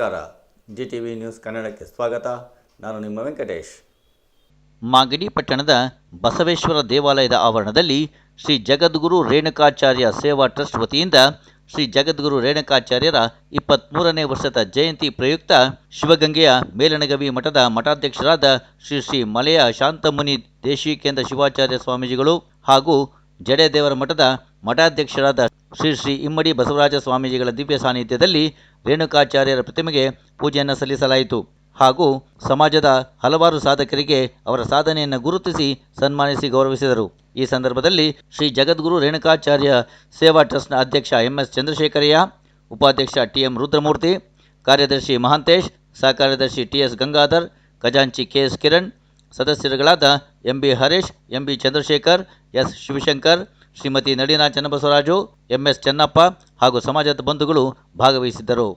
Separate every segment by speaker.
Speaker 1: ನಮಸ್ಕಾರ. G T V news ಕನ್ನಡಕ್ಕೆ ಸ್ವಾಗತ. ನಾನು ನಿಮ್ಮ ವೆಂಕಟೇಶ್.
Speaker 2: ಮಾಗಡಿ ಪಟ್ಟಣದ ಬಸವೇಶ್ವರ ದೇವಾಲಯದ ಆವರಣದಲ್ಲಿ ಶ್ರೀ ಜಗದ್ಗುರು ರೇಣುಕಾಚಾರ್ಯ ಸೇವಾ ಟ್ರಸ್ಟ್ ವತಿಯಿಂದ ಶ್ರೀ ಜಗದ್ಗುರು ರೇಣುಕಾಚಾರ್ಯರ ಇಪ್ಪತ್ತ್ಮೂರನೇ ವರ್ಷದ ಜಯಂತಿ ಪ್ರಯುಕ್ತ ಶಿವಗಂಗೆಯ ಮೇಲನಗವಿ ಮಠದ ಮಠಾಧ್ಯಕ್ಷರಾದ ಶ್ರೀ ಶ್ರೀ ಮಲೆಯ ಶಾಂತಮುನಿ ದೇಶಿಕೇಂದ್ರ ಶಿವಾಚಾರ್ಯ ಸ್ವಾಮೀಜಿಗಳು ಹಾಗೂ ಜಡೆದೇವರ ಮಠದ ಮಠಾಧ್ಯಕ್ಷರಾದ ಶ್ರೀ ಶ್ರೀ ಇಮ್ಮಡಿ ಬಸವರಾಜ ಸ್ವಾಮೀಜಿಗಳ ದಿವ್ಯ ಸಾನ್ನಿಧ್ಯದಲ್ಲಿ ರೇಣುಕಾಚಾರ್ಯರ ಪ್ರತಿಮೆಗೆ ಪೂಜೆಯನ್ನು ಸಲ್ಲಿಸಲಾಯಿತು. ಹಾಗೂ ಸಮಾಜದ ಹಲವಾರು ಸಾಧಕರಿಗೆ ಅವರ ಸಾಧನೆಯನ್ನು ಗುರುತಿಸಿ ಸನ್ಮಾನಿಸಿ ಗೌರವಿಸಿದರು. ಈ ಸಂದರ್ಭದಲ್ಲಿ ಶ್ರೀ ಜಗದ್ಗುರು ರೇಣುಕಾಚಾರ್ಯ ಸೇವಾ ಟ್ರಸ್ಟ್ನ ಅಧ್ಯಕ್ಷ ಎಂಎಸ್ ಚಂದ್ರಶೇಖರಯ್ಯ, ಉಪಾಧ್ಯಕ್ಷ ಟಿಎಂ ರುದ್ರಮೂರ್ತಿ, ಕಾರ್ಯದರ್ಶಿ ಮಹಾಂತೇಶ್ ಸಹ ಕಾರ್ಯದರ್ಶಿ ಟಿಎಸ್ ಗಂಗಾಧರ್, ಖಜಾಂಚಿ KS Kiran, ಸದಸ್ಯರುಗಳಾದ MB Harish MB Chandrashekar, S Shivashankar Shrimati Nadina Channabasavaraju MS Chennappa ಹಾಗೂ ಸಮಾಜದ ಬಂಧುಗಳು ಭಾಗವಹಿಸಿದ್ದರು.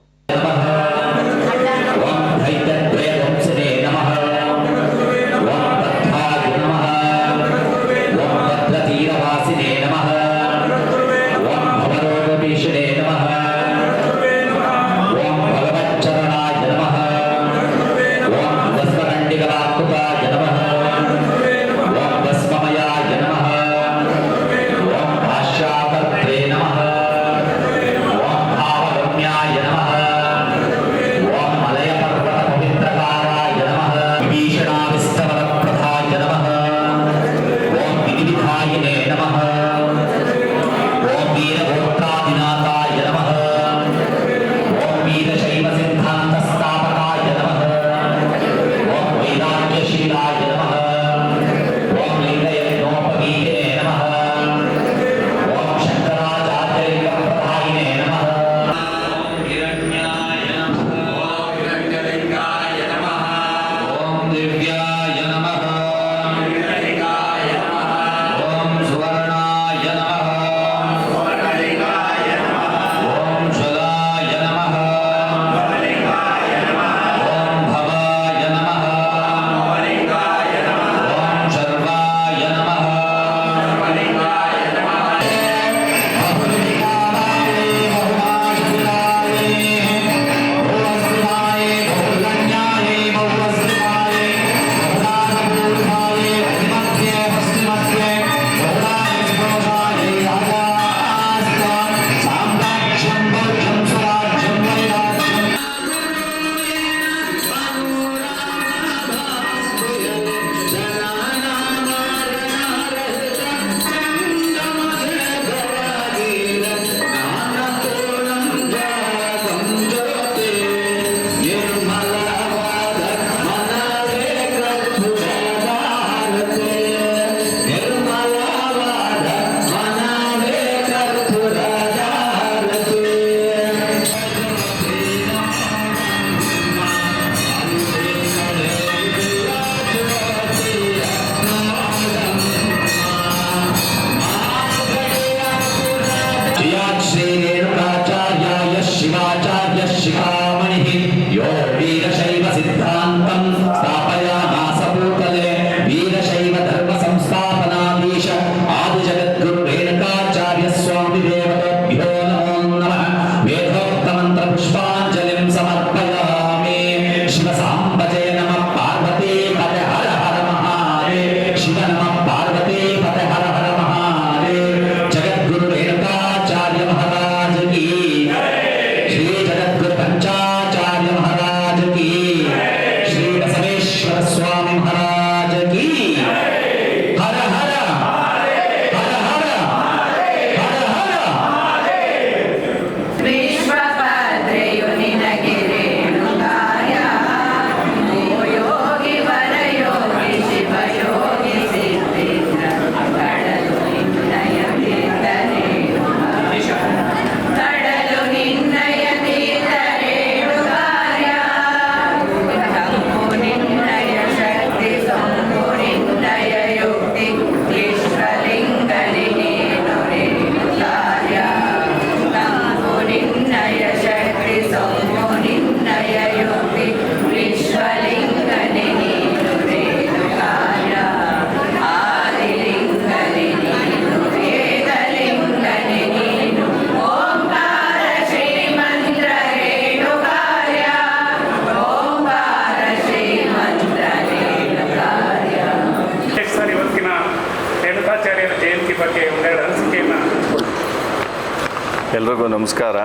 Speaker 3: ಎಲ್ರಿಗೂ ನಮಸ್ಕಾರ.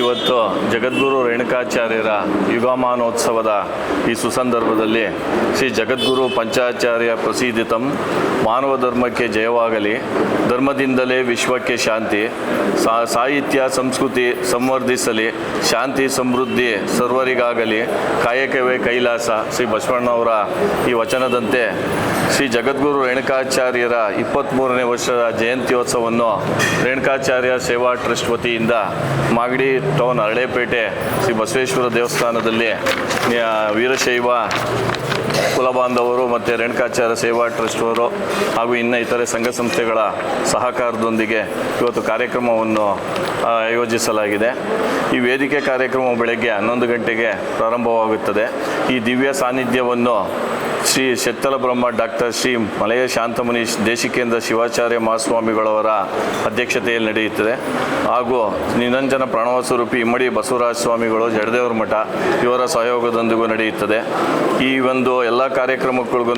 Speaker 3: ಇವತ್ತು ಜಗದ್ಗುರು ರೇಣುಕಾಚಾರ್ಯರ ಯುಗಮಾನೋತ್ಸವದ ಈ ಸುಸಂದರ್ಭದಲ್ಲಿ ಶ್ರೀ ಜಗದ್ಗುರು ಪಂಚಾಚಾರ್ಯ ಪ್ರಸಿದ್ಧಿತಂ ಮಾನವ ಧರ್ಮಕ್ಕೆ ಜಯವಾಗಲಿ, ಧರ್ಮದಿಂದಲೇ ವಿಶ್ವಕ್ಕೆ ಶಾಂತಿ ಸಾಹಿತ್ಯ, ಸಂಸ್ಕೃತಿ ಸಂವರ್ಧಿಸಲಿ, ಶಾಂತಿ ಸಮೃದ್ಧಿ ಸರ್ವರಿಗಾಗಲಿ, ಕಾಯಕವೇ ಕೈಲಾಸ ಶ್ರೀ ಬಸವಣ್ಣವರ ಈ ವಚನದಂತೆ ಶ್ರೀ ಜಗದ್ಗುರು ರೇಣುಕಾಚಾರ್ಯರ ಇಪ್ಪತ್ತ್ಮೂರನೇ ವರ್ಷದ ಜಯಂತ್ಯೋತ್ಸವವನ್ನು ರೇಣುಕಾಚಾರ್ಯ ಸೇವಾ ಟ್ರಸ್ಟ್ ವತಿಯಿಂದ ಮಾಗಡಿ ಟೌನ್ ಹರಳೆಪೇಟೆ ಶ್ರೀ ಬಸವೇಶ್ವರ ದೇವಸ್ಥಾನದಲ್ಲಿ ವೀರಶೈವ ಕುಲಬಾಂಧವರು ಮತ್ತು ರೇಣುಕಾಚಾರ್ಯ ಸೇವಾ ಟ್ರಸ್ಟ್ ಅವರು ಹಾಗೂ ಇನ್ನು ಇತರೆ ಸಂಘ ಸಂಸ್ಥೆಗಳ ಸಹಕಾರದೊಂದಿಗೆ ಇವತ್ತು ಕಾರ್ಯಕ್ರಮವನ್ನು ಆಯೋಜಿಸಲಾಗಿದೆ. ಈ ವೇದಿಕೆ ಕಾರ್ಯಕ್ರಮ ಬೆಳಗ್ಗೆ ಹನ್ನೊಂದು ಗಂಟೆಗೆ ಪ್ರಾರಂಭವಾಗುತ್ತದೆ. ಈ ದಿವ್ಯ ಸಾನ್ನಿಧ್ಯವನ್ನು ಶ್ರೀ ಶೆತ್ತಲ ಬ್ರಹ್ಮ ಡಾಕ್ಟರ್ ಶ್ರೀ ಮಲಯ ಶಾಂತಮುನಿ ದೇಶಿಕೇಂದ್ರ ಶಿವಾಚಾರ್ಯ ಮಹಾಸ್ವಾಮಿಗಳವರ ಅಧ್ಯಕ್ಷತೆಯಲ್ಲಿ ನಡೆಯುತ್ತದೆ. ಹಾಗೂ ನಿರಂಜನ ಪ್ರಣವ ಸ್ವರೂಪಿ ಇಮ್ಮಡಿ ಬಸವರಾಜ ಸ್ವಾಮಿಗಳು ಜಡದೇವರ ಮಠ ಇವರ ಸಹಯೋಗದೊಂದಿಗೂ ನಡೆಯುತ್ತದೆ. ಈ ಒಂದು ಎಲ್ಲ ಕಾರ್ಯಕ್ರಮಗಳಿಗೂ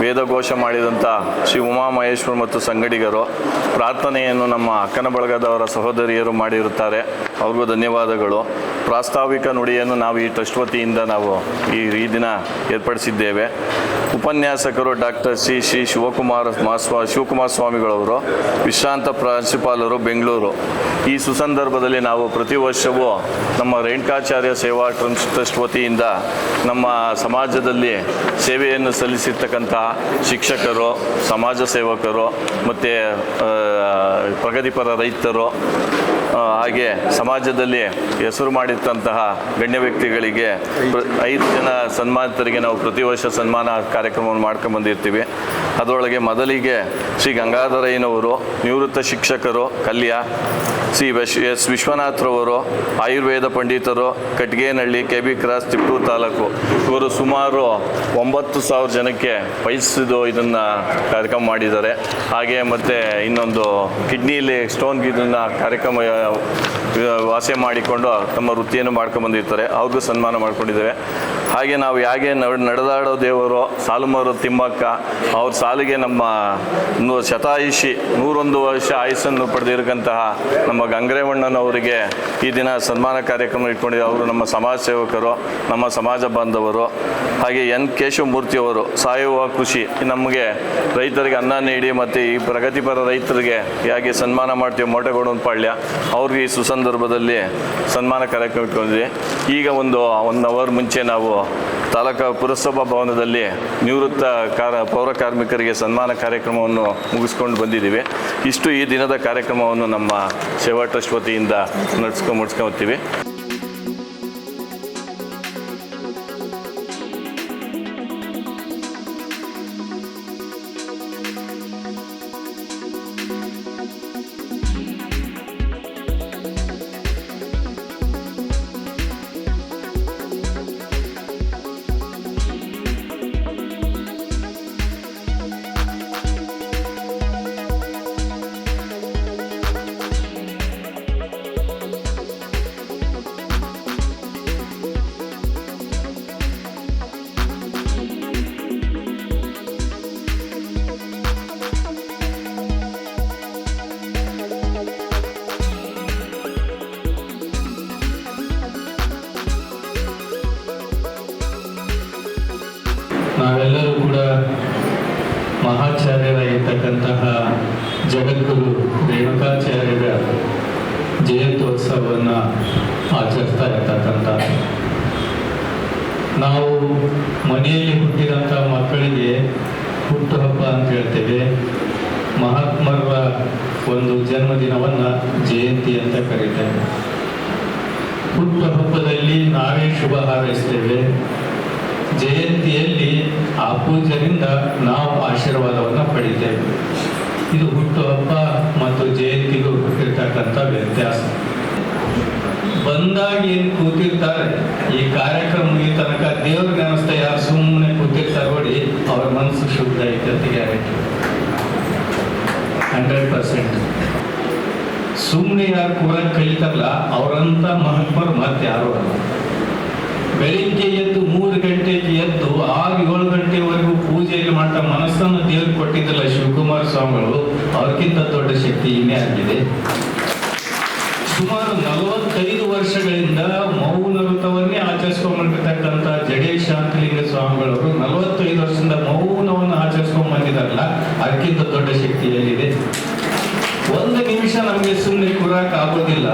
Speaker 3: ವೇದಘೋಷ ಮಾಡಿದಂಥ ಶ್ರೀ ಉಮಾಮಹೇಶ್ವರ ಮತ್ತು ಸಂಗಡಿಗರು ಪ್ರಾರ್ಥನೆಯನ್ನು ನಮ್ಮ ಅಕ್ಕನ ಬಳಗದವರ ಸಹೋದರಿಯರು ಮಾಡಿರುತ್ತಾರೆ. ಅವ್ರಿಗೂ ಧನ್ಯವಾದಗಳು. ಪ್ರಾಸ್ತಾವಿಕ ನುಡಿಯನ್ನು ನಾವು ಈ ಟ್ರಸ್ಟ್ ವತಿಯಿಂದ ನಾವು ಈ ಈ ದಿನ ಏರ್ಪಡಿಸಿದ್ದೇವೆ. ಉಪನ್ಯಾಸಕರು ಡಾಕ್ಟರ್ ಸಿ ಶ್ರೀ ಶಿವಕುಮಾರ ಮಾಸ್ವಾ ಶಿವಕುಮಾರ ಸ್ವಾಮಿಗಳವರು, ವಿಶ್ರಾಂತ ಪ್ರಾಂಶುಪಾಲರು ಬೆಂಗಳೂರು. ಈ ಸುಸಂದರ್ಭದಲ್ಲಿ ನಾವು ಪ್ರತಿ ವರ್ಷವೂ ನಮ್ಮ ರೇಣುಕಾಚಾರ್ಯ ಸೇವಾ ಟ್ರಸ್ಟ್ ವತಿಯಿಂದ ನಮ್ಮ ಸಮಾಜದಲ್ಲಿ ಸೇವೆಯನ್ನು ಸಲ್ಲಿಸಿರ್ತಕ್ಕಂತಹ ಶಿಕ್ಷಕರು, ಸಮಾಜ ಸೇವಕರು, ಮತ್ತು ಪ್ರಗತಿಪರ ರೈತರು ಹಾಗೆ ಸಮಾಜದಲ್ಲಿ ಹೆಸರು ಮಾಡಿದಂತಹ ಗಣ್ಯ ವ್ಯಕ್ತಿಗಳಿಗೆ ಐದು ಜನ ಸನ್ಮಾನಿತರಿಗೆ ನಾವು ಪ್ರತಿ ವರ್ಷ ಸನ್ಮಾನ ಕಾರ್ಯಕ್ರಮವನ್ನು ಮಾಡ್ಕೊಂಡು ಬಂದಿರ್ತೀವಿ. ಅದರೊಳಗೆ ಮೊದಲಿಗೆ ಶ್ರೀ ಗಂಗಾಧರಯ್ಯನವರು ನಿವೃತ್ತ ಶಿಕ್ಷಕರು ಕಲ್ಯ, ಶ್ರೀ ವಿಶ್, ಎಸ್ ವಿಶ್ವನಾಥ್ರವರು, ಆಯುರ್ವೇದ ಪಂಡಿತರು, Katgenahalli, K B cross Tippuru taluk. ಇವರು ಸುಮಾರು ಒಂಬತ್ತು ಸಾವಿರ ಜನಕ್ಕೆ ವಹಿಸಿದ್ದು ಇದನ್ನು ಕಾರ್ಯಕ್ರಮ ಮಾಡಿದ್ದಾರೆ. ಹಾಗೆ ಮತ್ತು ಇನ್ನೊಂದು ಕಿಡ್ನಿಯಲ್ಲಿ ಸ್ಟೋನ್ ಇದನ್ನು ಕಾರ್ಯಕ್ರಮ ವಾಸೆ ಮಾಡಿಕೊಂಡು ತಮ್ಮ ವೃತ್ತಿಯನ್ನು ಮಾಡ್ಕೊಂಡು ಬಂದಿರ್ತಾರೆ. ಅವ್ರಿಗೂ ಸನ್ಮಾನ ಮಾಡ್ಕೊಂಡಿದ್ದೇವೆ. ಹಾಗೆ ನಾವು ಹೇಗೆ ನಡೆದಾಡೋ ದೇವರು ಸಾಲುಮರು ತಿಮ್ಮಕ್ಕ, ಅವ್ರ ಸಾಲಿಗೆ ನಮ್ಮ ಶತಾಯುಷಿ ನೂರೊಂದು ವರ್ಷ ಆಯುಸ್ಸನ್ನು ಪಡೆದಿರತಕ್ಕಂತಹ ನಮ್ಮ ಗಂಗರೇವಣ್ಣನವರಿಗೆ ಈ ದಿನ ಸನ್ಮಾನ ಕಾರ್ಯಕ್ರಮ ಇಟ್ಕೊಂಡಿದ್ದ ಅವರು ನಮ್ಮ ಸಮಾಜ ಸೇವಕರು, ನಮ್ಮ ಸಮಾಜ ಬಾಂಧವರು, ಹಾಗೆ ಎನ್ ಕೇಶವಮೂರ್ತಿಯವರು ಸಾಯುವ ಕೃಷಿ ನಮಗೆ ರೈತರಿಗೆ ಅನ್ನ ನೀಡಿ ಮತ್ತು ಈ ಪ್ರಗತಿಪರ ರೈತರಿಗೆ ಹೇಗೆ ಸನ್ಮಾನ ಮಾಡ್ತೀವಿ ಮೋಟೆಗೌಡನ ಪಾಳ್ಯ, ಅವ್ರಿಗೆ ಈ ಸುಸಂದರ್ಭದಲ್ಲಿ ಸನ್ಮಾನ ಕಾರ್ಯಕ್ರಮ ಇಟ್ಕೊಂಡಿದ್ವಿ ಈಗ ಒಂದು ಒನ್ ಅವರ್ ಮುಂಚೆ ನಾವು ತಾಲೂಕಾ ಪುರಸಭಾ ಭವನದಲ್ಲಿ ನಿವೃತ್ತ ಕಾರ ಪೌರ ಕಾರ್ಮಿಕರಿಗೆ ಸನ್ಮಾನ ಕಾರ್ಯಕ್ರಮವನ್ನು ಮುಗಿಸ್ಕೊಂಡು ಬಂದಿದ್ದೀವಿ. ಇಷ್ಟು ಈ ದಿನದ ಕಾರ್ಯಕ್ರಮವನ್ನು ನಮ್ಮ ಸೇವಾ ಟ್ರಸ್ಟ್ ವತಿಯಿಂದ ನಡೆಸ್ಕೊಂಡು
Speaker 4: ನಾವೆಲ್ಲರೂ ಕೂಡ ಮಹಾಚಾರ್ಯರಾಗಿರ್ತಕ್ಕಂತಹ ಜಗದ್ಗುರು ರೇಣುಕಾಚಾರ್ಯರ ಜಯಂತ್ಯೋತ್ಸವವನ್ನು ಆಚರಿಸ್ತಾ ಇರ್ತಕ್ಕಂಥ ನಾವು ಮನೆಯಲ್ಲಿ ಹುಟ್ಟಿದಂಥ ಮಕ್ಕಳಿಗೆ ಹುಟ್ಟುಹಬ್ಬ ಅಂತ ಹೇಳ್ತೇವೆ. ಮಹಾತ್ಮರ ಒಂದು ಜನ್ಮದಿನವನ್ನು ಜಯಂತಿ ಅಂತ ಕರೀತೇವೆ ಹುಟ್ಟುಹಬ್ಬದಲ್ಲಿ ನಾವೇ ಶುಭ ಹಾರೈಸ್ತೇವೆ. ಜಯಂತಿಯಲ್ಲಿ ಆ ಪೂಜರಿಂದ ನಾವು ಆಶೀರ್ವಾದವನ್ನು ಪಡಿತೇವೆ. ಇದು ಹುಟ್ಟು ಹಬ್ಬ ಮತ್ತು ಜಯಂತಿಗೂ ಇರ್ತಕ್ಕಂಥ ವ್ಯತ್ಯಾಸ. ಬಂದಾಗ ಏನು ಕೂತಿರ್ತಾರೆ? ಈ ಕಾರ್ಯಕ್ರಮ ಮುಗಿದ ತನಕ ದೇವ್ರ ನೆನೆಸ್ತಾ ಯಾರು ಸುಮ್ಮನೆ ಕೂತಿರ್ತಾರೆ ನೋಡಿ, ಅವ್ರ ಮನಸ್ಸು ಶುದ್ಧ ಐತೆ ಅಂತ ಗ್ಯಾರಂಟಿ ಹಂಡ್ರೆಡ್ ಪರ್ಸೆಂಟ್ ಸುಮ್ಮನೆ ಯಾರು ಕೂಡ ಕಲಿತಾರಲ್ಲ, ಅವರಂತ ಮಹಾತ್ಮರು ಮತ್ತೆ ಯಾರು ಅಲ್ಲ. ಬೆಳಿಗ್ಗೆ ಎದ್ದು ಮೂರು ಗಂಟೆಗೆ ಎದ್ದು ಆರು ಏಳು ಗಂಟೆವರೆಗೂ ಪೂಜೆಯಲ್ಲಿ ಮಾಡ್ತಾ ಮನಸ್ಸನ್ನು ದೇವ್ರು ಕೊಟ್ಟಿದ್ದಲ್ಲ ಶಿವಕುಮಾರ ಸ್ವಾಮಿಗಳು, ಅವ್ರಿಗಿಂತ ದೊಡ್ಡ ಶಕ್ತಿ ಇನ್ನೇ ಆಗಿದೆ. ಸುಮಾರು ನಲವತ್ತೈದು ವರ್ಷಗಳಿಂದ ಮೌನ ವ್ರತವನ್ನೇ ಆಚರಿಸ್ಕೊಂಡ್ಬಂದಿರ್ತಕ್ಕಂಥ ಜಡೇಶ್ ಶಾಂತಲಿಂಗ ಸ್ವಾಮಿಗಳವರು ನಲವತ್ತೈದು ವರ್ಷದಿಂದ ಮೌನವನ್ನು ಆಚರಿಸ್ಕೊಂಡ್ ಬಂದಿದಾರಲ್ಲ ಅದಕ್ಕಿಂತ ದೊಡ್ಡ ಶಕ್ತಿಯಲ್ಲಿದೆ ಒಂದು ನಿಮಿಷ ನಮಗೆ ಸುಮ್ಮನೆ ಕೂರಕ್ ಆಗೋದಿಲ್ಲ.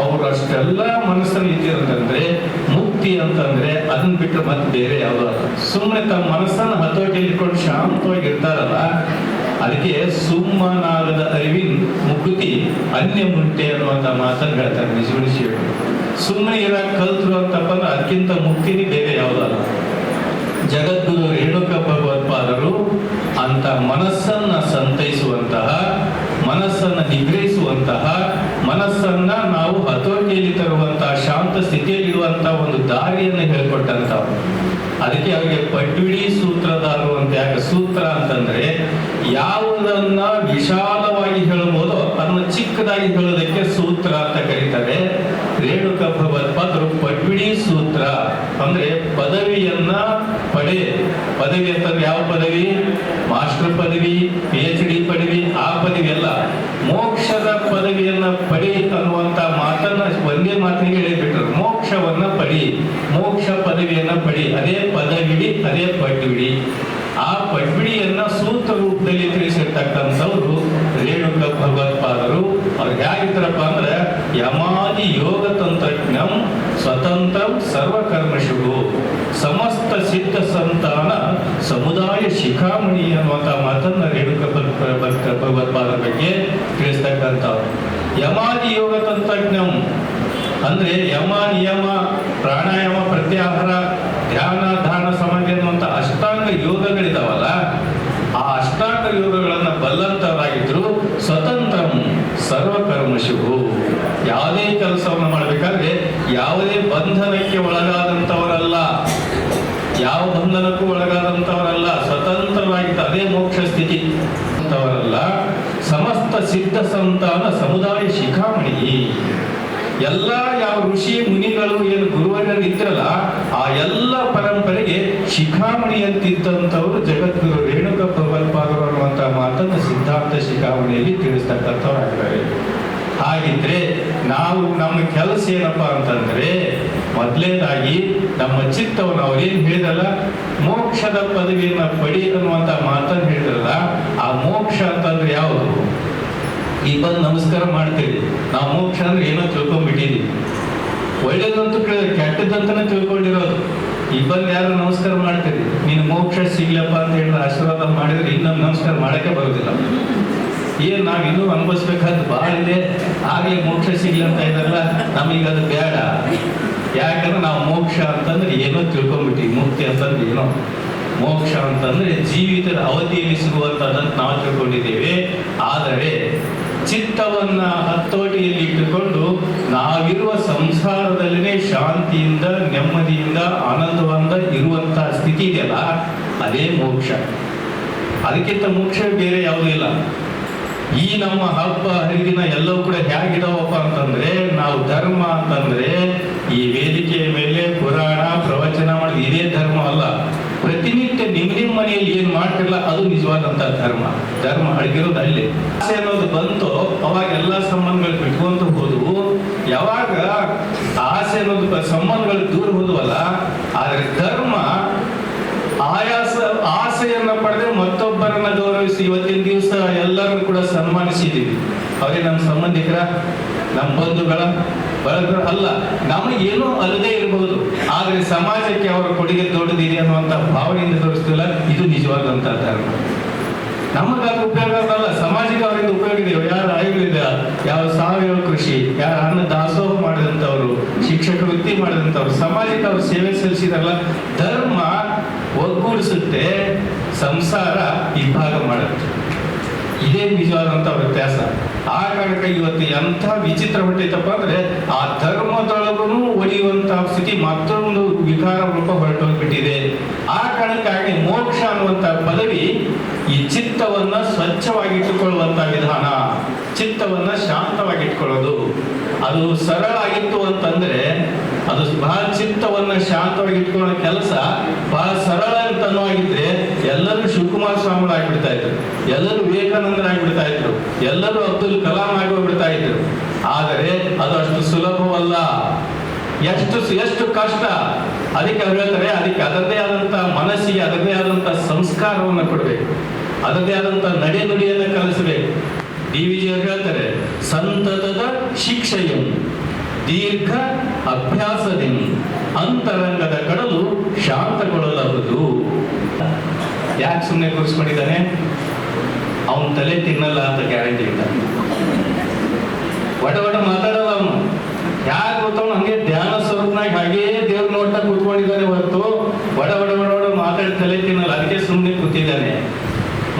Speaker 4: ಅವರು ಅಷ್ಟೆಲ್ಲ ಮನಸ್ಸನ್ನು ಮುಕ್ತಿ ಅಂತಂದ್ರೆ ಅದನ್ನ ಬಿಟ್ಟು ಮತ್ತೆ ಬೇರೆ ಯಾವುದು ಸುಮ್ಮನೆ ತಮ್ಮ ಮನಸ್ಸನ್ನ ಹತೋಟಿಯಲ್ಲಿ ಇಟ್ಕೊಂಡು ಶಾಂತವಾಗಿ ಇರ್ತಾರಲ್ಲ ಅದಕ್ಕೆ ಸುಮ್ಮನಾಗದ ಅರಿವಿನ ಮುಕುತಿ ಅನ್ಯ ಮುಂಟೆ ಅನ್ನುವಂತ ಮಾತನ್ನು ಹೇಳ್ತಾರೆ ನಿಜಗುಣಿಸಿ ಸುಮ್ಮನೆ ಇರಕ್ ಕಲ್ತರು ಅಂತಪ್ಪ ಅಂದ್ರೆ ಅದಕ್ಕಿಂತ ಮುಕ್ತಿನೇ ಬೇರೆ ಯಾವುದಲ್ಲ ಜಗದ್ಗುರು ರೇಣುಕ ಭಗವತ್ಪಾದರು ಅಂತ ಮನಸ್ಸನ್ನ ಸಂತೈಸುವಂತಹ, ಮನಸ್ಸನ್ನ ನಿಗ್ರಹಿಸುವಂತಹ ಮನಸ್ಸನ್ನ ನಾವು ಹತೋಟಿಯಲ್ಲಿ ತರುವಂತಹ ಶಾಂತ ಸ್ಥಿತಿಯಲ್ಲಿರುವಂತಹ ಒಂದು ದಾರಿಯನ್ನು ಹೇಳ್ಕೊಟ್ಟಂತವ್ರು ಅದಕ್ಕೆ ಅವರಿಗೆ ಪಟ್ವಿಡಿ ಸೂತ್ರದಾರರು ಅಂತ ಯಾಕೆ ಸೂತ್ರ ಅಂತಂದ್ರೆ, ಯಾವುದನ್ನ ವಿಶಾಲವಾಗಿ ಹೇಳಬಹುದೋ ಅದನ್ನ ಚಿಕ್ಕದಾಗಿ ಹೇಳೋದಕ್ಕೆ ಸೂತ್ರ ಅಂತ ಕರೀತಾರೆ ರೇಣುಕ ಭಗವತ್ಪಾದರು ಪಟ್ವಿಡಿ ಸೂತ್ರ. ಅಂದ್ರೆ ಪದವಿಯನ್ನ ಪಡೆ. ಪದವಿ ಅಂತಂದ್ರೆ ಯಾವ ಪದವಿ? ಮಾಸ್ಟರ್ ಪದವಿ ಪಿ ಎಚ್ ಡಿ ಪದವಿ ಅಲ್ಲ ಮೋಕ್ಷದ ಪದವಿಯನ್ನ ಪಡಿ ಅನ್ನುವಂತ ಮಾತನ್ನ ಒಂದೇ ಮಾತಿಗೆ ಹೇಳಿಬಿಟ್ರು. ಮೋಕ್ಷವನ್ನ ಪಡಿ, ಮೋಕ್ಷ ಪದವಿಯನ್ನ ಪಡಿ, ಅದೇ ಪದವಿಡಿ ಅದೇ ಪಡ್ವಿಡಿ ಆ ಪಡ್ಬಿಡಿಯನ್ನ ಸೂತ್ರ ರೂಪದಲ್ಲಿ ತಿಳಿಸಿರ್ತಕ್ಕಂಥವ್ರು ರೇಣುಕ ಭಗವತ್ಪಾದರು. ಅವ್ರು ಹೇಗಿದ್ರಪ್ಪ ಅಂದ್ರೆ, ಯಮಾದಿ ಯೋಗ ತಂತ್ರಜ್ಞಂ ಸ್ವತಂತ್ರ ಸರ್ವಕರ್ಮಶುಭು. ಸಮಸ್ತ ಸಿದ್ಧ ಸಂತಾನ ಸಮುದಾಯ ಶಿಖಾಮಣಿ ಅನ್ನುವಂತ ಮಾತನ್ನ ರೇಣುಕ ತಿಳಿಸ್ತಕ್ಕಂಥವ್ರು ಯಮಾದಿ ಯೋಗ ತಂತ್ರಜ್ಞಂ ಅಂದ್ರೆ ಯಮ, ನಿಯಮ, ಪ್ರಾಣಾಯಾಮ, ಪ್ರತ್ಯಾಹಾರ, ಧ್ಯಾನ ಧಾರಣ ಸಮಾಧಿ ಅನ್ನುವಂಥ ಅಷ್ಟಾಂಗ ಯೋಗಗಳಿದಾವಲ್ಲ, ಆ ಅಷ್ಟಾಂಗ ಯೋಗಗಳನ್ನು ಬಲ್ಲಂತವರಾಗಿದ್ರು ಸ್ವತಂತ್ರ ಸರ್ವಕರ್ಮಶುಭು ಯಾವುದೇ ಕೆಲಸವನ್ನು ಮಾಡಬೇಕಾದ್ರೆ ಯಾವುದೇ ಬಂಧನಕ್ಕೆ ಒಳಗಾದಂಥವರಲ್ಲ. ಯಾವ ಬಂಧನಕ್ಕೂ ಒಳಗಾದಂಥವರಲ್ಲ. ಸ್ವತಂತ್ರವಾಗಿದ್ದ ಅದೇ ಮೋಕ್ಷ ಸ್ಥಿತಿ ಅಂತವರಲ್ಲ ಸಮಸ್ತ ಸಿದ್ಧ ಸಂತಾನ ಸಮುದಾಯ ಶಿಖಾಮಣಿ. ಎಲ್ಲ ಯಾವ ಋಷಿ ಮುನಿಗಳು ಏನು ಗುರುವರರು ಇದ್ರಲ್ಲ ಆ ಎಲ್ಲ ಪರಂಪರೆಗೆ ಶಿಖಾಮಣಿ ಅಂತಿದ್ದಂಥವ್ರು ಜಗದ್ಗುರು ರೇಣುಕ ಭಗವತ್ಪಾದರು ಅನ್ನುವಂತಹ ಮಾತನ್ನು ಸಿದ್ಧಾಂತ ಶಿಖಾಮಣಿಯಲ್ಲಿ ತಿಳಿಸ್ತಕ್ಕಂಥವ್ರಾಗಿದ್ದಾರೆ. ಹಾಗಿದ್ರೆ ನಾವು ನಮ್ಮ ಕೆಲಸ ಏನಪ್ಪ ಅಂತಂದ್ರೆ ಮೊದಲನೇದಾಗಿ ನಮ್ಮ ಚಿತ್ತವನ್ನು ಅವ್ರೇನ್ ಹೇಳಿದಲ್ಲ ಮೋಕ್ಷದ ಪದವಿಯನ್ನ ಪಡಿ ಅನ್ನುವಂತ ಮಾತನ್ನು ಹೇಳಿದ್ರಲ್ಲ, ಆ ಮೋಕ್ಷ ಅಂತಂದ್ರೆ ಯಾವುದು? ಈ ಬಂದು ನಮಸ್ಕಾರ ಮಾಡ್ತೀರಿ. ನಾವು ಮೋಕ್ಷ ಅಂದ್ರೆ ಏನೋ ತಿಳ್ಕೊಂಡ್ಬಿಟ್ಟಿದೀವಿ. ಒಳ್ಳೇದಂತೂ ಕೇಳಿದ್ರೆ ಕೆಟ್ಟದಂತಾನೆ ತಿಳ್ಕೊಂಡಿರೋದು. ಈ ಯಾರು ನಮಸ್ಕಾರ ಮಾಡ್ತೀರಿ? ನೀನು ಮೋಕ್ಷ ಸಿಗ್ಲಪ್ಪ ಅಂತ ಹೇಳಿದ್ರೆ ಆಶೀರ್ವಾದ ಮಾಡಿದ್ರೆ ಇನ್ನೊಂದು ನಮಸ್ಕಾರ ಮಾಡಕ್ಕೆ ಬರೋದಿಲ್ಲ ಏನ್ ನಾವು ಇನ್ನೂ ಅನುಭವಿಸ್ಬೇಕಾದ್ ಬಹಳ ಇದೆ ಹಾಗೆ ಮೋಕ್ಷ ಸಿಗ್ಲಿ ಅಂತ ಇದಾರಲ್ಲ ನಮಗೆ ಅದು ಬೇಡ. ಯಾಕಂದ್ರೆ ನಾವು ಮೋಕ್ಷ ಅಂತಂದ್ರೆ ಏನೋ ತಿಳ್ಕೊಂಡ್ಬಿಟ್ಟಿವಿ ಮುಕ್ತಿ ಅಂತಂದ್ರೆ ಏನೋ. ಮೋಕ್ಷ ಅಂತಂದ್ರೆ ಜೀವಿತದ ಅವಧಿಯಲ್ಲಿ ಸಿಗುವಂತದಂತ ನಾವು ತಿಳ್ಕೊಂಡಿದ್ದೇವೆ. ಆದರೆ ಚಿತ್ತವನ್ನ ಹತ್ತೋಟಿಯಲ್ಲಿ ಇಟ್ಟುಕೊಂಡು ನಾವಿರುವ ಸಂಸಾರದಲ್ಲಿನೇ ಶಾಂತಿಯಿಂದ, ನೆಮ್ಮದಿಯಿಂದ ಆನಂದವಂದ ಇರುವಂತಹ ಸ್ಥಿತಿ ಇದೆಯಲ್ಲ, ಅದೇ ಮೋಕ್ಷ. ಅದಕ್ಕಿಂತ ಮೋಕ್ಷ ಬೇರೆ ಯಾವುದೂ ಇಲ್ಲ. ಈ ನಮ್ಮ ಹಬ್ಬ ಹರಿದಿನ ಎಲ್ಲವೂ ಕೂಡ ಹೇಗಿದಾವಪ್ಪ ಅಂತಂದ್ರೆ, ನಾವು ಧರ್ಮ ಅಂತಂದ್ರೆ, ಈ ವೇದಿಕೆಯ ಮೇಲೆ ಪುರಾಣ, ಪ್ರವಚನ ಮಾಡೋದು ಇದೇ ಧರ್ಮ ಅಲ್ಲ. ಪ್ರತಿನಿತ್ಯ ನಿಮ್ಮ ನಿಮ್ಮ ಮನೆಯಲ್ಲಿ ಏನ್ ಮಾಡ್ತಿರಲ್ಲ, ಅದು ನಿಜವಾದಂತ ಧರ್ಮ. ಧರ್ಮ ಅಡಗಿರೋದು ಅಲ್ಲಿ. ಆಸೆ ಅನ್ನೋದು ಬಂತು, ಅವಾಗ ಎಲ್ಲಾ ಸಂಬಂಧಗಳು ಬಿಟ್ಕೊಂತ ಹೋದವು. ಯಾವಾಗ ಆಸೆ ಅನ್ನೋದು, ಸಂಬಂಧಗಳು ದೂರ ಹೋದವಲ್ಲ, ಆದ್ರೆ ಧರ್ಮ ಆಯಾಸ, ಆಸೆಯನ್ನ ಪಡೆದು ಮತ್ತೊಬ್ಬರನ್ನ ಗೌರವಿಸಿ ಇವತ್ತಿನ ದಿವಸ ಎಲ್ಲರನ್ನು ಕೂಡ ಸನ್ಮಾನಿಸಿದ್ದೀವಿ. ಅವರೇ ನಮ್ಮ ಸಂಬಂಧಿಕರ, ನಮ್ಮ ಬಂಧುಗಳ ಅಲ್ಲ ಏನೂ ಅಲ್ಲದೆ ಇರಬಹುದು ಆದರೆ ಸಮಾಜಕ್ಕೆ ಅವರ ಕೊಡುಗೆ ದೊಡ್ಡದಿದೆ ಅನ್ನುವಂಥ ಭಾವನೆಯಿಂದ ತೋರಿಸ್ತಿಲ್ಲ. ಇದು ನಿಜವಾದಂತ ಧರ್ಮ. ನಮಗ ಉಪಯೋಗ ಅಲ್ಲ ಸಮಾಜಕ್ಕೆ ಅವರಿಂದ ಉಪಯೋಗ ಇದೆ ಯಾರು ಆಯುರ್ವೇದ, ಯಾವ ಸಾವಯವ ಕೃಷಿ, ಯಾರು ಅನ್ನ ದಾಸೋಹ ಮಾಡಿದಂಥವ್ರು, ಶಿಕ್ಷಕ ವೃತ್ತಿ ಮಾಡಿದಂಥವ್ರು, ಸಮಾಜಕ್ಕೆ ಅವರು ಸೇವೆ ಸಲ್ಲಿಸಿದಾರಲ್ಲ? ಧರ್ಮ ಒಗ್ಗೂಡಿಸುತ್ತೆ, ಸಂಸಾರ ವಿಭಾಗ ಮಾಡುತ್ತೆ. ಇದೇ ನಿಜವಾದಂತ ವ್ಯತ್ಯಾಸ. ಆ ಕಾರಣಕ್ಕೆ ಇವತ್ತು ಎಂಥ ವಿಚಿತ್ರ ಹೊಟ್ಟೈತಪ್ಪ ಅಂದ್ರೆ, ಆ ಧರ್ಮದೊಳಗೂ ಒಡೆಯುವಂತಹ ಸ್ಥಿತಿ ಮತ್ತೊಂದು ವಿಕಾರ ರೂಪ ಹೊರಟೋಗ್ಬಿಟ್ಟಿದೆ. ಆ ಕಾರಣಕ್ಕಾಗಿ ಮೋಕ್ಷ ಅನ್ನುವಂತ ಪದವಿ ಈ ಚಿತ್ತವನ್ನ ಸ್ವಚ್ಛವಾಗಿಟ್ಟುಕೊಳ್ಳುವಂತ ವಿಧಾನ. ಚಿತ್ತವನ್ನ ಶಾಂತವಾಗಿಟ್ಕೊಳ್ಳೋದು. ಅದು ಸರಳ ಆಗಿತ್ತು ಅಂತಂದ್ರೆ ಅದು ಬಹಳ ಚಿತ್ತವನ್ನ ಶಾಂತವಾಗಿ ಇಟ್ಕೊಳ್ಳೋ ಕೆಲಸ ಬಹಳ ಸರಳ ಅಂತನವಾಗಿದ್ರೆ ಎಲ್ಲರೂ ಶಿವಕುಮಾರ ಸ್ವಾಮಿಗಳು ಆಗ್ಬಿಡ್ತಾ ಇದ್ರು. ಎಲ್ಲರೂ ವಿವೇಕಾನಂದರಾಗ್ಬಿಡ್ತಾ ಇದ್ರು. ಎಲ್ಲರೂ ಅಬ್ದುಲ್ ಕಲಾಂ ಆಗೋಗ್ಬಿಡ್ತಾ ಇದ್ರು. ಆದರೆ ಅದು ಅಷ್ಟು ಸುಲಭವಲ್ಲ. ಎಷ್ಟು ಎಷ್ಟು ಕಷ್ಟ. ಅದಕ್ಕೆ ಅವ್ರು ಹೇಳ್ತಾರೆ, ಅದಕ್ಕೆ ಅದರದೇ ಆದಂತ ಮನಸ್ಸಿಗೆ ಅದರದೇ ಆದಂತ ಸಂಸ್ಕಾರವನ್ನು ಕೊಡಬೇಕು. ಅದರದೇ ಆದಂತ ನಡೆ ನುಡಿಯನ್ನು ಕಲಿಸಬೇಕು. ಡಿ ವಿ ಜಿ ಅವರು ಹೇಳ್ತಾರೆ, ಸಂತತದ ಶಿಕ್ಷೆಯಂ ದೀರ್ಘ ಅಭ್ಯಾಸದಿಂದ ಅಂತರಂಗದ ಕಡಲು ಶಾಂತಗೊಳ್ಳಬಹುದು ಯಾಕೆ ಸುಮ್ಮನೆ ಕೂರಿಸ್ಕೊಂಡಿದ್ದಾನೆ? ಅವನ ತಲೆ ತಿನ್ನಲ್ಲ ಅಂತ ಗ್ಯಾರಂಟಿ ಇಲ್ಲ. ಒಡ ಒಡ ಮಾತಾಡಲ್ಲ ಅವನು. ಯಾಕೆ ಗೊತ್ತವನು? ಹಂಗೆ ಧ್ಯಾನ ಸ್ವರೂಪನಾಗಿ ಹಾಗೇ ದೇವ್ರ ನೋಡ್ತಾ ಕೂತ್ಕೊಂಡಿದ್ದಾನೆ ಹೊರತು ಒಡ ಒಡ ಒಡ ಒಡ ಮಾತಾಡಿ ತಲೆ ತಿನ್ನಲ್ಲ. ಅದಕ್ಕೆ ಸುಮ್ಮನೆ ಕೂತಿದ್ದಾನೆ.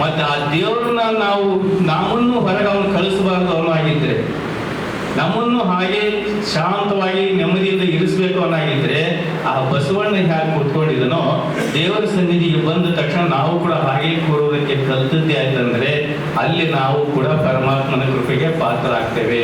Speaker 4: ಮತ್ತೆ ಆ ದೇವ್ರನ್ನ ನಾವು ನಮ್ಮನ್ನು ಹೊರಗೆ ಅವನು ಕಳಿಸಬಾರ್ದು ಅವನು ಆಗಿದ್ರೆ. ನಮ್ಮನ್ನು ಹಾಗೆ ಶಾಂತವಾಗಿ ನೆಮ್ಮದಿಯಿಂದ ಇರಿಸ್ಬೇಕು ಅನ್ನೋಗಿದ್ರೆ ಆ ಬಸವಣ್ಣ ಹೇಗೆ ಕೂತ್ಕೊಂಡಿದನೋ ದೇವರ ಸನ್ನಿಧಿಗೆ ಬಂದ ತಕ್ಷಣ ನಾವು ಕೂಡ ಹಾಗೆ ಕೂರೋದಕ್ಕೆ ಕಲ್ತದ್ದೇ ಆಯ್ತಂದ್ರೆ ಅಲ್ಲಿ ನಾವು ಕೂಡ ಪರಮಾತ್ಮನ ಕೃಪೆಗೆ ಪಾತ್ರರಾಗ್ತೇವೆ.